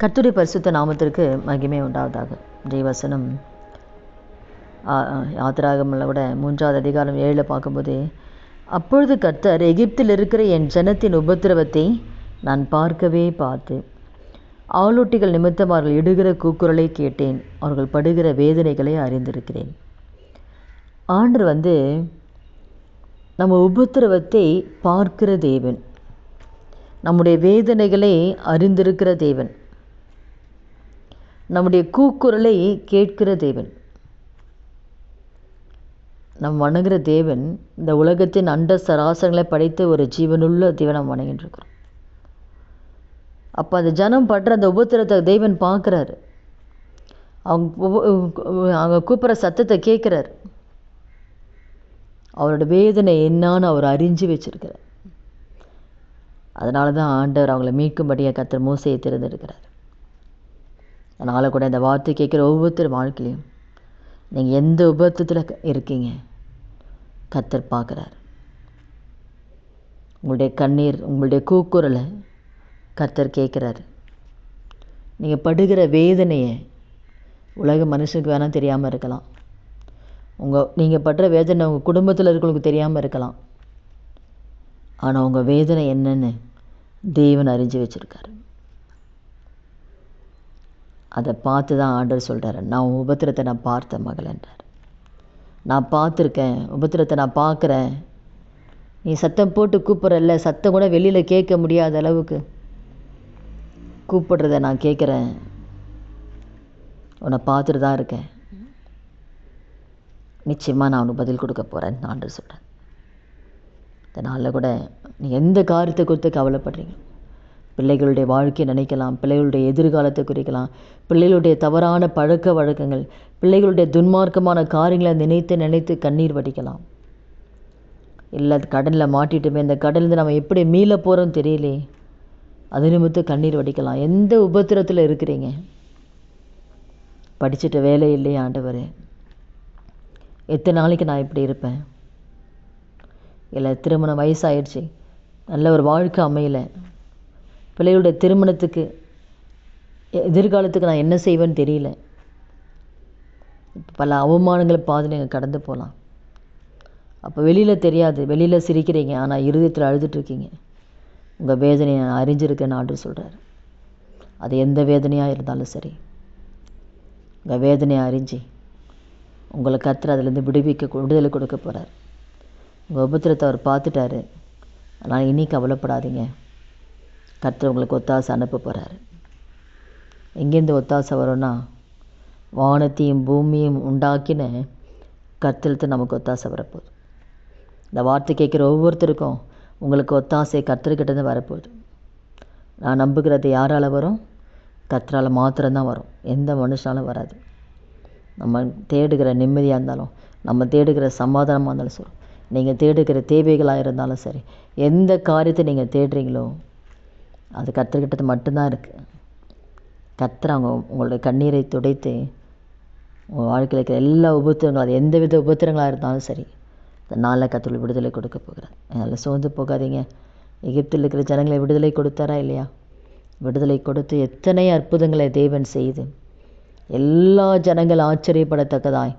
கர்த்தருடைய பரிசுத்த நாமத்திற்கு மகிமை உண்டாவதாக. ஜெயவசனம் யாத்திராகமில் விட மூன்றாவது அதிகாரம் ஏழில் பார்க்கும்போது அப்பொழுது கர்த்தர் எகிப்தில் இருக்கிற என் ஜனத்தின் உபத்திரவத்தை நான் பார்க்கவே பார்த்து ஆளொட்டிகள் நிமித்தம் அவர்கள் இடுகிற கூக்குரலை கேட்டேன். அவர்கள் படுகிற வேதனைகளை அறிந்திருக்கிறேன். ஆண்டர் வந்து நம்ம உபத்திரவத்தை பார்க்கிற தேவன். நம்முடைய வேதனைகளை அறிந்திருக்கிற தேவன். நம்முடைய கூக்குரலை கேட்கிற தேவன். நம் வணங்குகிற தேவன் இந்த உலகத்தின் அண்ட சராசரங்களை படைத்து ஒரு ஜீவனுள்ள தேவன் நம்ம வணங்கிட்டுருக்கிறோம் அப்போ அந்த ஜனம் படுற அந்த உபத்திரத்தை தேவன் பார்க்குறாரு. அவங்க அவங்க கூப்பிட்ற சத்தத்தை கேட்குறாரு. அவரோட வேதனை என்னான்னு அவர் அறிஞ்சு வச்சிருக்கிறார். அதனால தான் ஆண்டவர் அவங்கள மீட்கும்படியாக கத்தர் மூசையை திறந்தெடுக்கிறார் அதனால் கூட இந்த வார்த்தை கேட்குற ஒவ்வொருத்தர் வாழ்க்கையிலையும் நீங்கள் எந்த உபத்தத்தில் இருக்கீங்க? கத்தர் பார்க்குறார். உங்களுடைய கண்ணீர் உங்களுடைய கூக்குரலை கத்தர் கேட்குறாரு. நீங்கள் படுகிற வேதனையை உலக மனுஷனுக்கு வேணால் தெரியாமல் இருக்கலாம். உங்கள் நீங்கள் படுற வேதனை உங்கள் குடும்பத்தில் இருக்கிறவங்களுக்கு தெரியாமல் இருக்கலாம். ஆனால் உங்கள் வேதனை என்னென்னு தேவன் அறிஞ்சு வச்சுருக்காரு. அதை பார்த்து தான் ஆண்டவர் சொல்கிறார் நான் உபத்திரத்தை நான் பார்த்த மகளன்றார். நான் பார்த்துருக்கேன் உபத்திரத்தை நான் பார்க்குறேன். நீ சத்தம் போட்டு கூப்பிட்றல்ல சத்தம் கூட வெளியில் கேட்க முடியாத அளவுக்கு. கூப்பிடுறத நான் கேட்குறேன். உன்னை பார்த்துட்டு தான் இருக்கேன். நிச்சயமாக நான் உனக்கு பதில் கொடுக்க போகிறேன்னு ஆண்டு சொல்கிறேன் இதனால் கூட நீ எந்த காரியத்தை குறித்து கவலைப்படுறீங்க? பிள்ளைகளுடைய வாழ்க்கையை நினைக்கலாம் பிள்ளைகளுடைய எதிர்காலத்தை குறிக்கலாம் பிள்ளைகளுடைய தவறான பழக்க வழக்கங்கள் பிள்ளைகளுடைய துன்மார்க்கமான காரியங்களை நினைத்து நினைத்து கண்ணீர் வடிக்கலாம். இல்லை கடலில் மாட்டிட்டுமே இந்த கடலேருந்து நம்ம எப்படி மீள போகிறோம் தெரியலே. அது நிமித்தம் கண்ணீர் வடிக்கலாம். எந்த உபத்திரத்தில் இருக்கிறீங்க? படிச்சுட்டு வேலை இல்லையா ஆண்டவர். எத்தனை நாளைக்கு நான் இப்படி இருப்பேன்? இல்லை திருமணம் வயசாயிடுச்சு. நல்ல ஒரு வாழ்க்கை அமையலை. பிள்ளைகளோட திருமணத்துக்கு எதிர்காலத்துக்கு நான் என்ன செய்வேன்னு தெரியல. பல அவமானங்களை பார்த்து நீங்கள் கடந்து போகலாம் அப்போ வெளியில் தெரியாது. வெளியில் சிரிக்கிறீங்க. ஆனால் இருதயத்தில் அழுதுட்ருக்கீங்க உங்கள் வேதனையை நான் அறிஞ்சிருக்கேன்னு ஆண்டு சொல்கிறார் அது எந்த வேதனையாக இருந்தாலும் சரி. உங்கள் வேதனையை அறிஞ்சு உங்களை கத்துற அதுலேருந்து விடுவிக்க விடுதலை கொடுக்க போகிறார் உங்கள் உபத்திரத்தை அவர் பார்த்துட்டாரு. ஆனால் இனி கவலைப்படாதீங்க. கர்த்தர் உங்களுக்கு ஒத்தாசை அனுப்ப போகிறாரு எங்கேருந்து ஒத்தாசை வரும்னா வானத்தையும் பூமியும் உண்டாக்கின கர்த்தலத்து நமக்கு ஒத்தாசை வரப்போகுது. இந்த வார்த்தை கேட்குற ஒவ்வொருத்தருக்கும் உங்களுக்கு ஒத்தாசை கர்த்தர்கிட்டேருந்து வரப்போகுது. நான் நம்புகிறது யாரால் வரும்? கர்த்தரால் மாத்திரம்தான் வரும். எந்த மனுஷனாலும் வராது. நம்ம தேடுகிற நிம்மதியாக இருந்தாலும் நம்ம தேடுகிற சமாதானமாக இருந்தாலும் சரி. நீங்கள் தேடுகிற தேவைகளாக இருந்தாலும் சரி. எந்த காரியத்தை நீங்கள் தேடுறீங்களோ அது கற்றுக்கிட்டது மட்டும்தான் இருக்குது கத்துற அவங்க உங்களுடைய கண்ணீரை துடைத்து உங்கள் வாழ்க்கையில் இருக்கிற எல்லா உபத்திரங்களும் அது எந்த வித உபத்திரங்களாக இருந்தாலும் சரி இந்த நாளில் கத்தோட விடுதலை கொடுக்க போகிறார். அதனால் சோர்ந்து போகாதீங்க. எகிப்தில் இருக்கிற ஜனங்களை விடுதலை கொடுத்தாரா இல்லையா? விடுதலை கொடுத்து எத்தனை அற்புதங்களை தேவன் செய்து எல்லா ஜனங்கள் ஆச்சரியப்படத்தக்கதாய்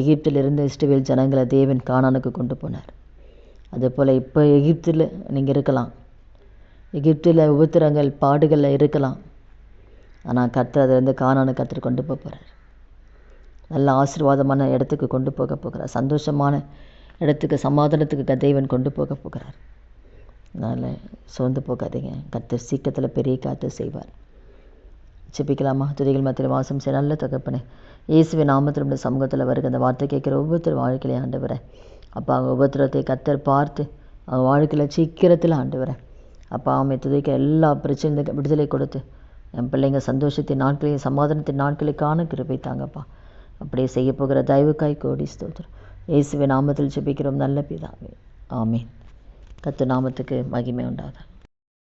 எகிப்தில் இருந்த இஸ்ரேல் ஜனங்களை தேவன் காணானுக்கு கொண்டு போனார். அதுபோல் இப்போ எகிப்தில் நீங்கள் இருக்கலாம். எகிப்தில் உபத்திரங்கள் பாடுகளில் இருக்கலாம். ஆனால் கர்த்தர் அதிலேருந்து காணானு கர்த்தர் கொண்டு போக போகிறார் நல்ல ஆசீர்வாதமான இடத்துக்கு கொண்டு போக போகிறார். சந்தோஷமான இடத்துக்கு சமாதானத்துக்கு தெய்வன் கொண்டு போக போகிறார். அதனால் சோர்ந்து போகாதீங்க. கர்த்தர் சீக்கிரத்தில் பெரிய காத்து செய்வார். செப்பிக்கலாமா துதிகள் மத்தியில் வாசம் செய்ய நல்ல தகப்பனே இயேசுவின் நாமத்தில் உள்ள சமூகத்தில் வருகிற அந்த வார்த்தை கேட்குற ஒவ்வொருத்தர் வாழ்க்கையிலே ஆண்டு வரேன் அப்போ அவங்க உபத்திரத்தை கத்தர் பார்த்து அவங்க வாழ்க்கையில் சீக்கிரத்தில் ஆண்டு வரேன் அப்பா அவன் துதிக்க எல்லா பிரச்சனையும் விடுதலை கொடுத்து என் பிள்ளைங்க சந்தோஷத்தின் நாட்களையும் சமாதானத்தின் நாட்களுக்கான கிருபை தாங்கப்பா. அப்படியே செய்ய போகிற தயவுக்காய் கோடி ஸ்தோத்திரம். இயேசுவின் நாமத்தில் ஜெபிக்கிறோம். நல்ல பிதாவே. ஆமீன். கத்து நாமத்துக்கு மகிமை உண்டாதான்